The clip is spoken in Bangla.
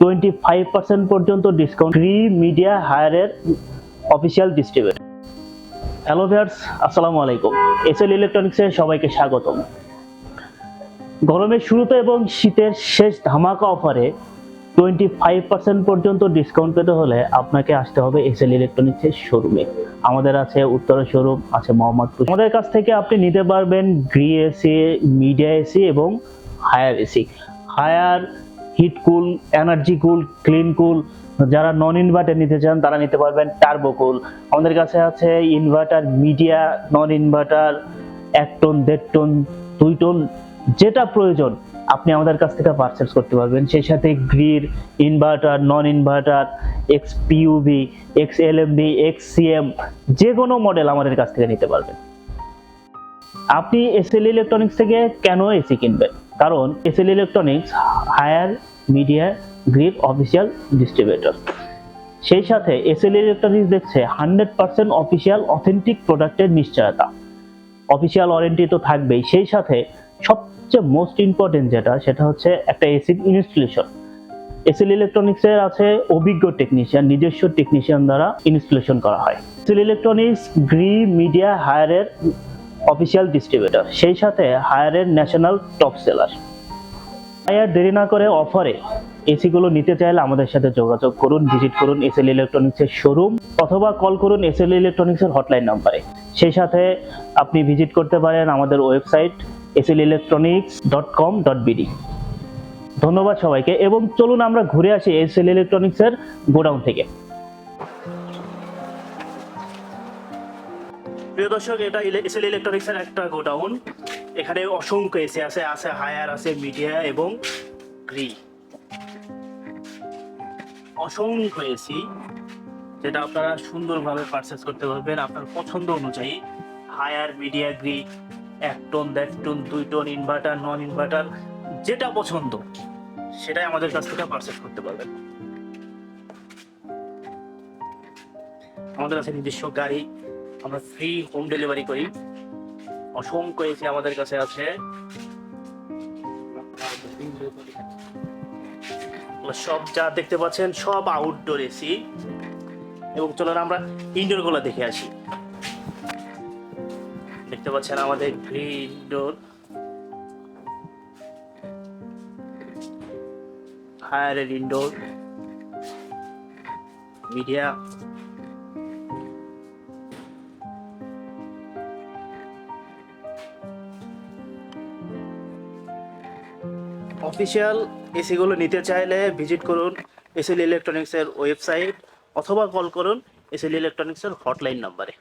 টোয়েন্টি ফাইভ পার্সেন্ট পর্যন্ত ডিসকাউন্ট ফ্রি মিডিয়া হায়ারের অফিসিয়াল ডিস্ট্রিবিউটর হ্যালো ভিয়ার্স আসসালামু আলাইকুম। এসএল ইলেকট্রনিক্সে সবাইকে স্বাগতম। গরমের শুরুতে এবং শীতের শেষ ধামাকা অফারে টোয়েন্টি ফাইভ পার্সেন্ট পর্যন্ত ডিসকাউন্ট পেতে হলে আপনাকে আসতে হবে এসএল ইলেকট্রনিক্সের শোরুমে আমাদের আছে উত্তরা শোরুম আছে মোহাম্মদপুর। আমাদের কাছ থেকে আপনি নিতে পারবেন গ্রি এসি মিডিয়া এসি এবং Haier AC Haier heat cool, energy cool, clean cool, যারা নন ইনভার্টার নিতে চান, তারা নিতে পারবেন টার্বো কুল। আমাদের কাছে আছে ইনভার্টার মিডিয়া নন ইনভার্টার এক টন দেড় টন দুই টন যেটা প্রয়োজন, আপনি আমাদের কাছ থেকে পারচেস করতে পারবেন। সেই সাথে গ্রির inverter non inverter X পিউবি X L M B X CM যে কোনো মডেল আমাদের কাছ থেকে নিতে পারবেন। আপনি এসএল ইলেকট্রনিক্স থেকে কেন এসি কিনবেন? কারণ SL electronics Haier Midea grip official distributor. সেই সাথে এসএল ইলেকট্রনিক্স দেখছে, হান্ড্রেড পার্সেন্ট অফিসিয়াল অথেন্টিক প্রোডাক্টের নিশ্চয়তা। অফিসিয়াল ওয়ারেন্টি তো থাকবেই। সেই সাথে সবচেয়ে মোস্ট ইম্পর্টেন্ট যেটা, সেটা হচ্ছে একটা এসির ইনস্টলেশন এসএল ইলেকট্রনিক্সের আছে অভিজ্ঞ টেকনিশিয়ান নিজস্ব টেকনিশিয়ান দ্বারা ইনস্টলেশন করা হয়। এসএল ইলেকট্রনিক্স গ্রি মিডিয়া হায়ারের অফিসিয়াল ডিস্ট্রিবিউটর সেই সাথে হায়ারের ন্যাশনাল টপ সেলার তাই আর দেরি না করে অফারে এসিগুলো নিতে চাইলে আমাদের সাথে যোগাযোগ করুন, ভিজিট করুন এসএল ইলেকট্রনিক্সের শোরুম অথবা কল করুন এসএল ইলেকট্রনিক্সের হটলাইন নাম্বারে। সেই সাথে আপনি ভিজিট করতে পারেন আমাদের website SL electronics dot com dot BD. ধন্যবাদ সবাইকে এবং চলুন আমরা ঘুরে আসি এসএল ইলেকট্রনিক্সের গোডাউন থেকে। প্রিয় দর্শক, এটা এসএল ইলেকট্রনিক্সের একটা গোডাউন। এখানে অসংখ্য এসি আছে আছে হায়ার আছে মিডিয়া এবং গ্রি অসংখ্য এসি যেটা আপনারা সুন্দরভাবে পারচেস করতে পারবেন আপনার পছন্দ অনুযায়ী। হায়ার মিডিয়া গ্রি এক টন দেড় টন দুই টন ইনভার্টার নন ইনভার্টার যেটা পছন্দ, সেটাই আমাদের কাছ থেকে পারচেস করতে পারবেন। আমাদের কাছে নিজস্ব গাড়ি, আমরা ফ্রি হোম ডেলিভারি করি। অসংখ্য এসি আমাদের কাছে আছে। সব যা দেখতে পাচ্ছেন, সব আউটডোর এসি। এবং চলুন আমরা ইনডোরগুলো দেখে আসি। দেখতে পাচ্ছেন আমাদের ইনডোর হায়ারের ইনডোর মিডিয়া অফিসিয়াল এসিগুলো নিতে চাইলে ভিজিট করুন এসএল ইলেকট্রনিক্সের ওয়েবসাইট অথবা কল করুন এসএল ইলেকট্রনিক্সের হটলাইন নাম্বারে